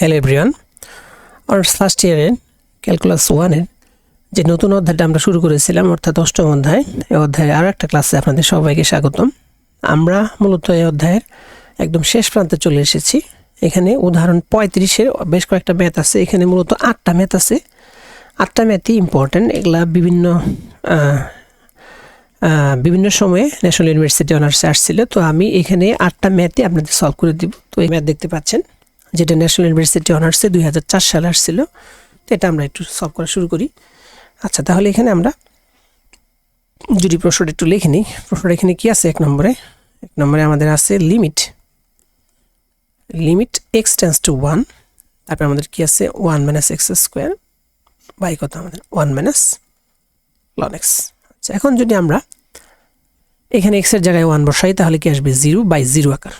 Hello everyone honours first ইয়ারের calculus ওয়ানের যে নতুন অধ্যায়টা আমরা শুরু করেছিলাম, অর্থাৎ অষ্টম অধ্যায়, এই অধ্যায়ের আরও একটা ক্লাসে আপনাদের সবাইকে স্বাগতম। আমরা মূলত এই অধ্যায়ের একদম শেষ প্রান্তে চলে এসেছি। এখানে উদাহরণ পঁয়ত্রিশের বেশ কয়েকটা ম্যাথ আছে। এখানে মূলত আটটা ম্যাথ আছে। আটটা ম্যাথই ইম্পর্ট্যান্ট এগুলা বিভিন্ন বিভিন্ন সময়ে ন্যাশনাল ইউনিভার্সিটি অনার্সে আসছিল। তো আমি এখানে আটটা ম্যাথই আপনাদের সলভ করে দিব। তো এই ম্যাথ দেখতে পাচ্ছেন। যেটা ন্যাশনাল ইউনিভার্সিটি অনার্সে দুই হাজার চার সালে আসছিল। তো এটা আমরা একটু সলভ করা শুরু করি। আচ্ছা তাহলে এখানে আমরা যদি প্রশ্নটা একটু লিখে নিই। প্রশ্নটা এখানে কি আছে? এক নম্বরে। এক নম্বরে আমাদের আছে limit limit x tends to one তারপরে আমাদের কি আছে? One minus x square by কত আমাদের? ওয়ান মাইনাস লন এক্স আচ্ছা এখন যদি আমরা এখানে এক্সের জায়গায় ওয়ান বসাই, তাহলে কি আসবে? জিরো বাই জিরো আকার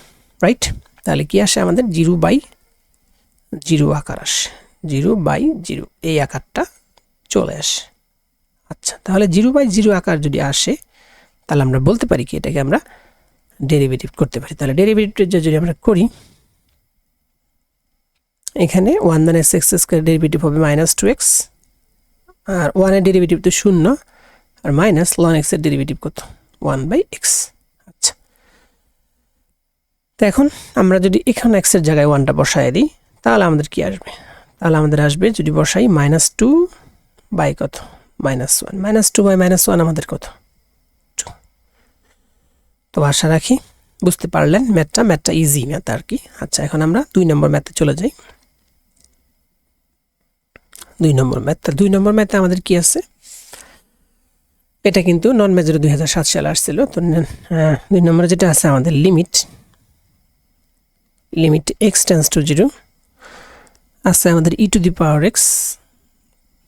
রাইট তাহলে কি আসে আমাদের? জিরো বাই জিরো আকার আসে। Zero by zero. এই আকারটা চলে আসে। আচ্ছা তাহলে জিরো বাই জিরো আকার যদি আসে, তাহলে আমরা বলতে পারি কি, এটাকে আমরা ডেরিভেটিভ করতে পারি। তাহলে ডেরিভেটিভটা যদি আমরা করি, এখানে one minus x square derivative হবে মাইনাস টু এক্স, আর ওয়ানের ডেরিভেটিভ তো শূন্য, আর মাইনাস লন এক্সের ডেরিভেটিভ কত? One by x. আচ্ছা। তো এখন আমরা যদি এখানে এক্সের জায়গায় ওয়ানটা বসায় দিই তাহলে আমাদের কি আসবে? তাহলে আমাদের আসবে যদি বসাই মাইনাস টু বাই কত? Minus one minus two by minus one আমাদের কত? টু তো আশা রাখি বুঝতে পারলেন ম্যাথটা ম্যাথটা ইজি ম্যাথ আর কি। আচ্ছা এখন আমরা দুই নম্বর ম্যাথে চলে যাই। দুই নম্বর ম্যাথ তা দুই নম্বর ম্যাথে আমাদের কি আছে? এটা কিন্তু নন মেজরে দুই হাজার সাত সালে আসছিল। তো আহ, দুই নম্বরে যেটা আছে আমাদের limit limit x tends to zero আছে আমাদের e to the power x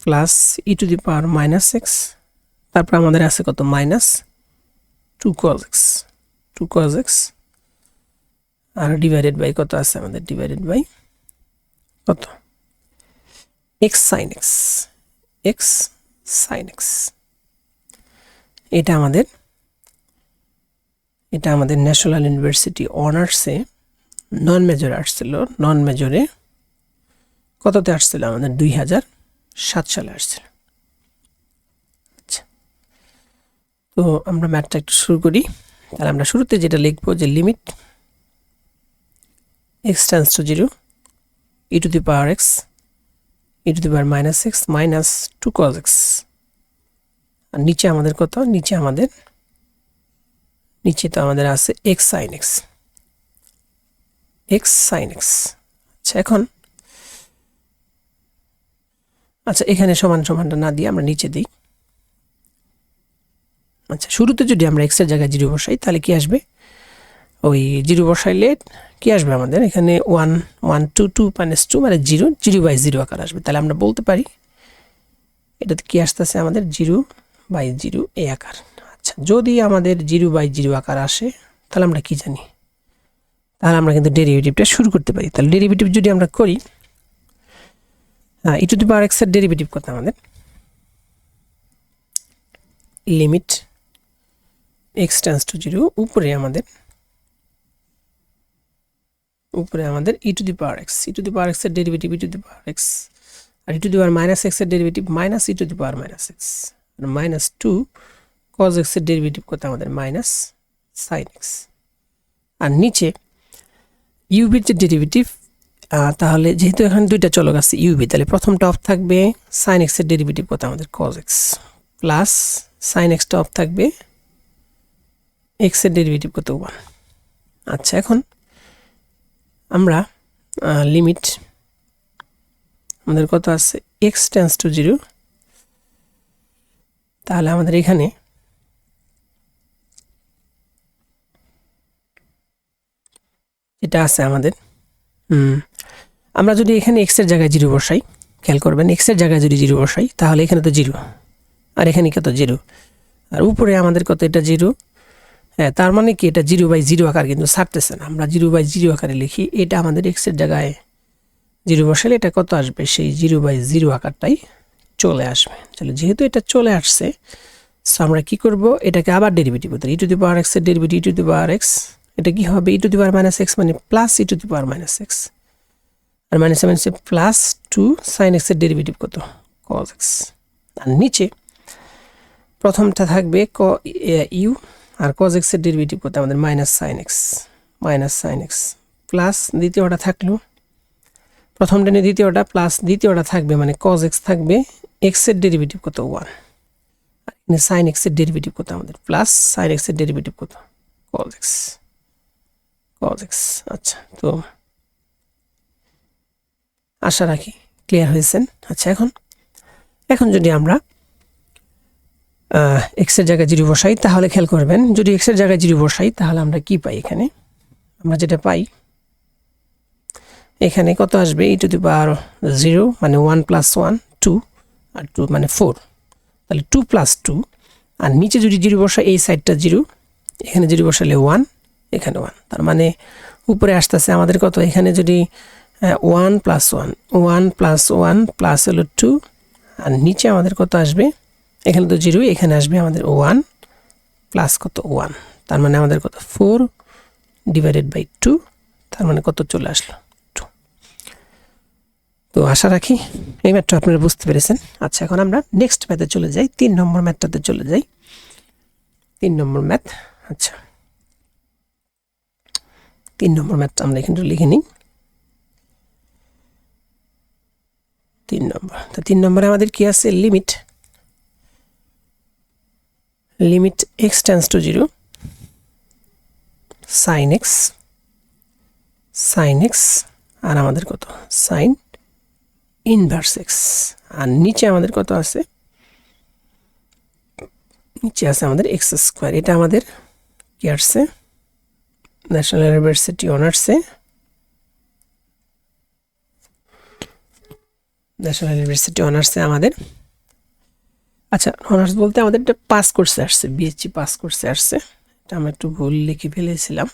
plus e to the power minus x তারপর আমাদের আছে কত? Minus two cos x two cos x R divided by কত আছে আমাদের? ডিভাইডেড বাই কত? X sine x x sine x এটা আমাদের এটা আমাদের ন্যাশনাল ইউনিভার্সিটি অনার্সে নন মেজর আসছিল নন মেজরে কততে আসছিল? আমাদের দুই হাজার সাত সালে আসছিল। আচ্ছা। তো আমরা ম্যাথটা একটু শুরু করি। তাহলে আমরা শুরুতে যেটা লিখব যে limit x tends to zero e to the power x e to the power minus x, minus two cos x. আর নিচে আমাদের কত? নিচে আমাদের, নিচে তো আমাদের আছে x sine x. X sine x. আচ্ছা এখন আচ্ছা এখানে সমান সমানটা না দিয়ে আমরা নিচে দিই। আচ্ছা শুরুতে যদি আমরা এক্সের জায়গায় জিরো বসাই, তাহলে কি আসবে? ওই জিরো বসাইলে কি আসবে আমাদের? এখানে one one two two minus two মানে জিরো জিরো বাই জিরো আকার আসবে। তাহলে আমরা বলতে পারি, এটাতে কি আসতেছে আমাদের? জিরো বাই জিরো এ আকার। আচ্ছা যদি আমাদের জিরো বাই জিরো আকার আসে, তাহলে আমরা কি জানি? তাহলে আমরা কিন্তু ডেরিভেটিভটা শুরু করতে পারি। তাহলে ডেরিভেটিভ যদি আমরা করি হ্যাঁ ই টু দি পাওয়ার এক্সের ডেরিভেটিভ কত আমাদের? Limit x tends to zero উপরে আমাদের উপরে আমাদের e to the power x e to the power এক্সের derivative e to the power x R e to the power minus এক্সের derivative minus e to the power minus x R minus two cos এক্সের derivative কত আমাদের? Minus sine x আর নিচে ইউবির যে derivative তাহলে যেহেতু এখানে দুইটা চলক আছে ইউবি তাহলে প্রথমটা অফ থাকবে সাইন এক্সের ডেরিভেটিভ কত আমাদের কজ এক্স প্লাস সাইন এক্সটা অফ থাকবে এক্সের ডেরিভেটিভ কত ওয়ান আচ্ছা এখন আমরা লিমিট আমাদের কত আছে? এক্স টেন্স টু জিরো তাহলে আমাদের এখানে যেটা আছে আমাদের আমরা যদি এখানে এক্সের জায়গায় জিরো বসাই, খেয়াল করবেন এক্সের জায়গায় যদি জিরো বসাই, তাহলে এখানে তো জিরো। আর এখানে কত? জিরো। আর উপরে আমাদের কত? এটা জিরো। হ্যাঁ তার মানে কি? এটা জিরো বাই জিরো আকার কিন্তু ছাড়তেছে না। আমরা জিরো বাই জিরো আকারে লিখি, এটা আমাদের এক্সের জায়গায় জিরো বসালে এটা কত আসবে? সেই জিরো বাই জিরো আকারটাই চলে আসবে। চলো যেহেতু এটা চলে আসছে সো আমরা কি করব? এটাকে আবার ডেরিভেটিভ করতে ই টু দি পাওয়ার এক্সের derivative e to the power x এটা কি হবে? E to the power minus x মানে plus e to the power minus x R minus seven সে প্লাস টু সাইন এক্সের ডেরিভেটিভ কত? কজ এক্স আর নিচে প্রথমটা থাকবে ক ইউ আর কজ এক্সের ডেরিভেটিভ কত? আমাদের minus sine x minus sine x plus দ্বিতীয়টা থাকল। প্রথমটা নিয়ে দ্বিতীয়টা প্লাস দ্বিতীয়টা থাকবে মানে কজ এক্স থাকবে এক্সের ডেরিভেটিভ কত? ওয়ান আর সাইন এক্সের ডেরিভেটিভ কত? আমাদের প্লাস সাইন এক্সের ডেরিভেটিভ কত? কজ এক্স কজ এক্স আচ্ছা তো আশা রাখি ক্লিয়ার হয়েছেন। আচ্ছা এখন এখন যদি আমরা এক্সের জায়গায় জিরো বসাই, তাহলে খেয়াল করবেন, যদি এক্সের জায়গায় জিরো বসাই, তাহলে আমরা কি পাই এখানে? আমরা যেটা পাই, এখানে কত আসবে? E to the power zero মানে ওয়ান প্লাস ওয়ান টু আর টু মানে ফোর তাহলে টু প্লাস টু আর নিচে যদি জিরো বসা এই সাইডটা জিরো, এখানে জিরো বসালে ওয়ান এখানে ওয়ান তার মানে উপরে আসতেছে আমাদের কত? এখানে যদি one plus one one plus one plus হলো টু আর নিচে আমাদের কত আসবে? এখানে তো জিরো এখানে আসবে আমাদের ওয়ান প্লাস কত? ওয়ান তার মানে আমাদের কত? ফোর ডিভাইডেড বাই টু তার মানে কত চলে আসলো? টু তো আশা রাখি এই ম্যাথটা আপনারা বুঝতে পেরেছেন। আচ্ছা এখন আমরা নেক্সট ম্যাথে চলে যাই। তিন নম্বর ম্যাথটাতে চলে যাই। তিন নম্বর ম্যাথ আচ্ছা। তিন নম্বর ম্যাথটা আমরা এখানে লিখে নিই। তিন নম্বর। তো তিন নম্বরে আমাদের কি আছে? Limit limit x tends to zero sine x sine x আর আমাদের কত? সাইন ইনভার্স এক্স আর নিচে আমাদের কত আছে? নিচে আছে আমাদের এক্স স্কোয়ার এটা আমাদের কি আসছে? ন্যাশনাল ইউনিভার্সিটি অনার্সে ন্যাশনাল ইউনিভার্সিটি অনার্সে আমাদের। আচ্ছা অনার্স বলতে আমাদের এটা পাস কোর্সে আসছে বিএসসি পাস কোর্সে আসছে। এটা আমরা একটু ভুল লিখে ফেলেছিলাম।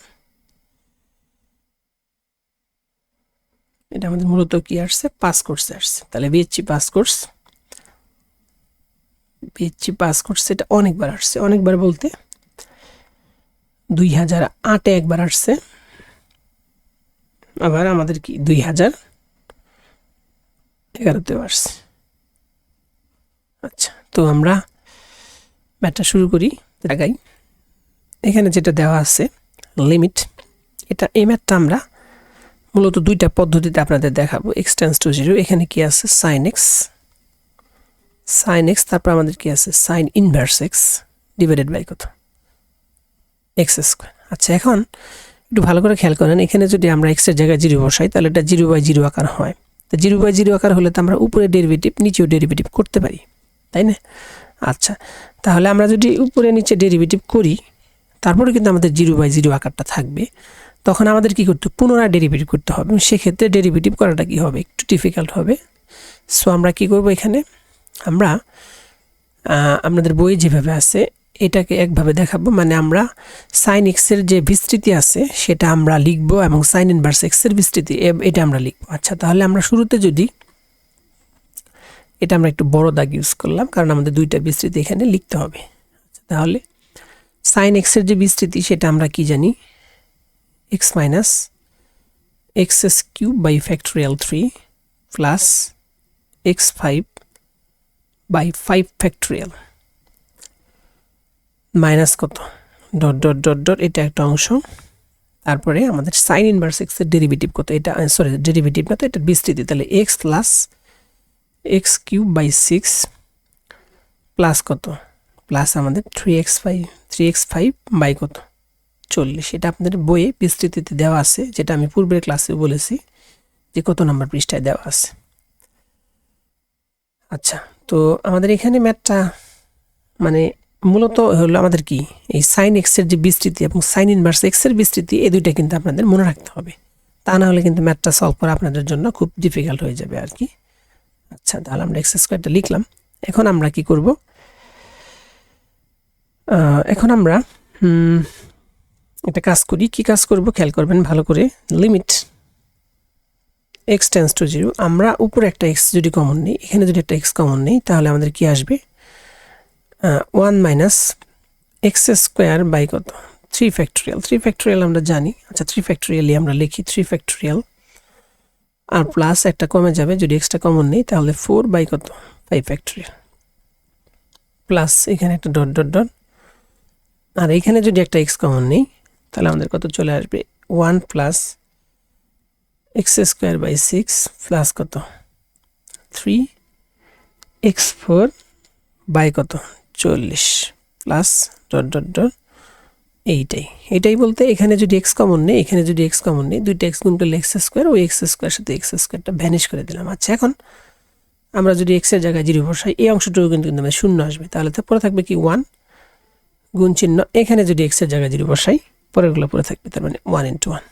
এটা আমাদের মূলত কি আসছে? পাস কোর্সে আসছে। তাহলে BSc pass course BSc pass course এটা অনেকবার আসছে। অনেকবার বলতে দুই হাজার আটে একবার আসছে। আবার আমাদের কি দুই হাজার এগারোতেও আসছে। আচ্ছা তো আমরা ম্যাথটা শুরু করি জায়গায় এখানে যেটা দেওয়া আছে, লিমিট, এটা এই ম্যাথটা আমরা মূলত দুইটা পদ্ধতিতে আপনাদের দেখাবো। এক্স টেন্স টু জিরো, এখানে কি আছে? সাইন এক্স সাইন এক্স তারপর আমাদের কি আছে? Sine inverse x divided by কত? এক্স স্কোয়ার আচ্ছা এখন একটু ভালো করে খেয়াল করেন, এখানে যদি আমরা এক্সের জায়গায় জিরো বসাই, তাহলে এটা জিরো বাই জিরো আকার হয়। তো জিরো বাই জিরো আকার হলে তো আমরা উপরে ডেরিভেটিভ নিচেও ডেরিভেটিভ করতে পারি, তাই না? আচ্ছা তাহলে আমরা যদি উপরে নিচে ডেরিভেটিভ করি, তারপরে কিন্তু আমাদের জিরো বাই জিরো আকারটা থাকবে। তখন আমাদের কি করতে পুনরায় ডেরিভেটিভ করতে হবে। সেক্ষেত্রে ডেরিভেটিভ করাটা কি হবে? একটু ডিফিকাল্ট হবে। সো আমরা কি করব এখানে? আমরা আপনাদের বই যেভাবে আছে এটাকে একভাবে দেখাবো। মানে আমরা সাইন এক্সের যে বিস্তৃতি আছে সেটা আমরা লিখব এবং সাইন ইনভার্স এক্সের বিস্তৃতি এটা আমরা লিখব। আচ্ছা তাহলে আমরা শুরুতে যদি এটা আমরা একটু বড় দাগ ইউজ করলাম কারণ আমাদের দুইটা বিস্তৃতি এখানে লিখতে হবে। আচ্ছা, তাহলে সাইন এক্সের যে বিস্তৃতি সেটা আমরা কি জানি? X minus x S cube by factorial three plus x five by five factorial minus কত? ডট ডট ডট ডট, এটা একটা অংশ। তারপরে আমাদের সাইন ইনভার্স এক্সের ডেরিভেটিভ কত? এটা সরি ডেরিভেটিভ না তো, এটা বিস্তৃতি। তাহলে x plus x cube by six plus কত? প্লাস আমাদের three x five three x five by কত? চল্লিশ। এটা আপনাদের বইয়ে বিস্তৃতিতে দেওয়া আছে, যেটা আমি পূর্বের ক্লাসে বলেছি, যে কত নম্বর পৃষ্ঠায় দেওয়া আছে। আচ্ছা তো আমাদের এখানে ম্যাথটা মানে মূলত হলো আমাদের কি? এই সাইন এক্সের যে বিস্তৃতি এবং সাইন ইনভার্স এক্সের বিস্তৃতি, এই দুইটা কিন্তু আপনাদের মনে রাখতে হবে। তা না হলে কিন্তু ম্যাথটা সলভ করা আপনাদের জন্য খুব ডিফিকাল্ট হয়ে যাবে আর কি। আচ্ছা তাহলে আমরা এক্স স্কোয়ারটা লিখলাম। এখন আমরা কি করব? এখন আমরা একটা কাজ করি। কি কাজ করব? খেয়াল করবেন ভালো করে। Limit x tends to zero আমরা উপরে একটা এক্স যদি কমন নিই, এখানে যদি একটা এক্স কমন নিই, তাহলে আমাদের কি আসবে? One minus x square by কত? থ্রি ফ্যাক্টোরিয়াল থ্রি ফ্যাক্টোরিয়াল আমরা জানি। আচ্ছা থ্রি ফ্যাক্টোরিয়ালই আমরা লিখি। থ্রি ফ্যাক্টোরিয়াল আর প্লাস একটা কমে যাবে। যদি এক্সট্রা কমন নেই, তাহলে ফোর বাই কত? ফাইভ ফ্যাক্টরিয়াল প্লাস এখানে একটা ডট ডট ডট আর এখানে যদি একটা এক্স কমন নেই, তাহলে আমাদের কত চলে আসবে? One plus x square by six plus কত? থ্রি এক্স ফোর বাই কত? চল্লিশ প্লাস ডট ডট ডট এইটাই। এটাই বলতে এখানে যদি এক্স কমন নেই, এখানে যদি এক্স কমন নেই, দুইটা এক্স গুণ এক্স স্কোয়ার ওই এক্স স্কোয়ার সাথে এক্স স্কোয়ারটা ভ্যানিশ করে দিলাম। আচ্ছা এখন আমরা যদি এক্সের জায়গায় জিরো বসাই, এই অংশটুকু কিন্তু কিন্তু আমাদের শূন্য আসবে। তাহলে তো পরে থাকবে কি? ওয়ান গুণ চিহ্ন। এখানে যদি এক্সের জায়গায় জিরো বসাই, পরেরগুলো পরে থাকবে তার মানে ওয়ান ইন্টু ওয়ান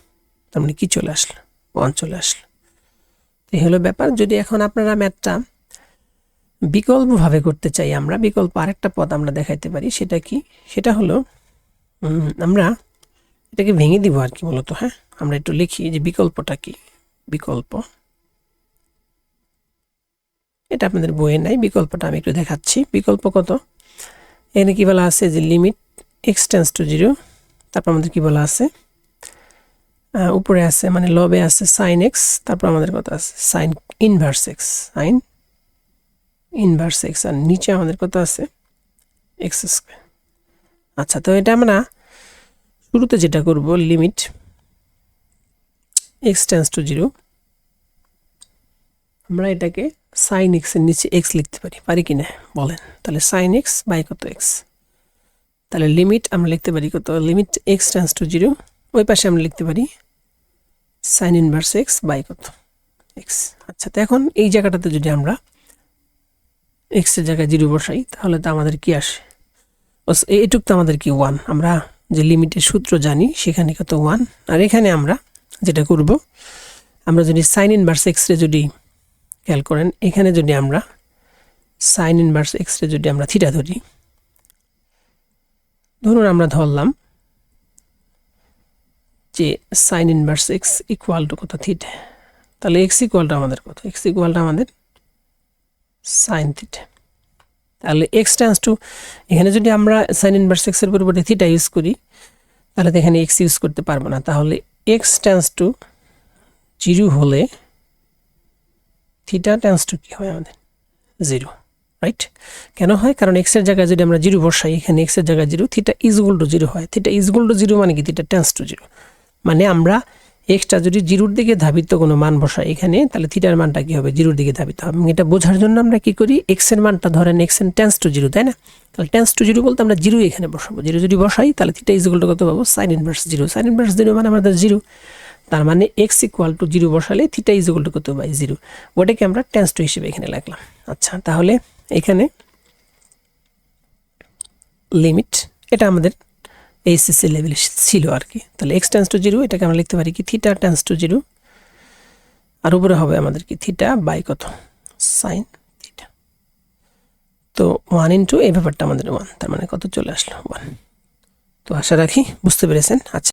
তার মানে কী চলে আসলো? ওয়ান চলে আসলো। এই হলো ব্যাপার। যদি এখন আপনারা ম্যাথটা বিকল্পভাবে করতে চাই আমরা, বিকল্প আরেকটা পদ আমরা দেখাইতে পারি, সেটা কি? সেটা হলো আমরা এটাকে ভেঙে দিব আর কি মূলত হ্যাঁ? আমরা একটু লিখি যে বিকল্পটা কি? বিকল্প। এটা আপনাদের বইয়ে নাই, বিকল্পটা আমি একটু দেখাচ্ছি। বিকল্প কত? এখানে কি বলা আছে যে limit x tends to zero তারপর আমাদের কি বলা আছে? উপরে আছে মানে লবে আছে সাইন এক্স তারপর আমাদের কথা আছে? Sine inverse x sine inverse x আর নিচে আমাদের কত আছে? এক্স স্কোয়ার আচ্ছা তো এটা আমরা শুরুতে যেটা করব limit x tends to zero আমরা এটাকে সাইন এক্সের নিচে এক্স লিখতে পারি। পারি কি না? বলেন। তাহলে সাইন এক্স বাই কত এক্স তাহলে লিমিট আমরা লিখতে পারি কত? Limit x tends to zero ওই পাশে আমরা লিখতে পারি সাইন ইনভার্স এক্স বাই কত? এক্স আচ্ছা তো এখন এই জায়গাটাতে যদি আমরা এক্সের জায়গায় জিরো বসাই, তাহলে তো আমাদের কি আসে? বাস এইটুক তো আমাদের কি ওয়ান আমরা যে লিমিটের সূত্র জানি, সেখানে কত ওয়ান আর এখানে আমরা যেটা করব, আমরা যদি সাইন ইনভার্স এক্স রে যদি খেয়াল করেন, এখানে যদি আমরা সাইন ইনভার্স এক্স রে যদি আমরা থিটা ধরি, ধরুন আমরা ধরলাম যে sine in inverse x equal to কত থিটা তাহলে এক্স ইকুয়ালটা আমাদের কত? এক্স ইকুয়ালটা আমাদের সাইন থিটা তাহলে এক্স ট্যান্স টু এখানে যদি আমরা সাইন ইনভার্স এক্সের পরিবর্তে থিটা ইউজ করি, তাহলে তো এখানে এক্স ইউজ করতে পারব না। তাহলে এক্স ট্যান্স টু জিরো হলে থিটা ট্যান্স টু কী হয় আমাদের? জিরো রাইট কেন হয়? কারণ এক্সের জায়গায় যদি আমরা জিরো বসাই, এখানে এক্সের জায়গায় zero theta equal to zero হয়। থিটা ইজগুল টু জিরো মানে কি? থিটা ট্যান্স টু জিরো মানে আমরা এক্সটা যদি জিরোর দিকে ধাবিত কোনো মান বসাই এখানে, তাহলে থিটার মানটা কি হবে? জিরোর দিকে ধাবিত হবে। এটা বোঝার জন্য আমরা কি করি? এক্সের মানটা ধরেন এক্স টেন্স টু জিরো তাই না? তাহলে টেন্স টু জিরো বলতে আমরা জিরো এখানে বসাবো। জিরো যদি বসাই, তাহলে থিটা ইজগুল টু কত পাবো? Sine inverse zero sine inverse zero মানে আমাদের জিরো তার মানে এক্স ইকুয়াল টু জিরো বসালে থিটা ইজগুল টু কত বাই জিরো ওটাকে আমরা টেন্স টু হিসেবে এখানে লাগলাম আচ্ছা তাহলে এখানে লিমিট এটা আমাদের এইচএসসি লেভেলে ছিল আর কি তাহলে এক্স টেন্স টু জিরো এটাকে আমরা লিখতে পারি কি থিটা টেন্স টু জিরো আর উপরে হবে আমাদের কি থিটা বাই কত? সাইন থিটা তো ওয়ান ইন্টু এই ব্যাপারটা আমাদের ওয়ান তার মানে কত চলে আসলো ওয়ান তো আশা রাখি বুঝতে পেরেছেন। আচ্ছা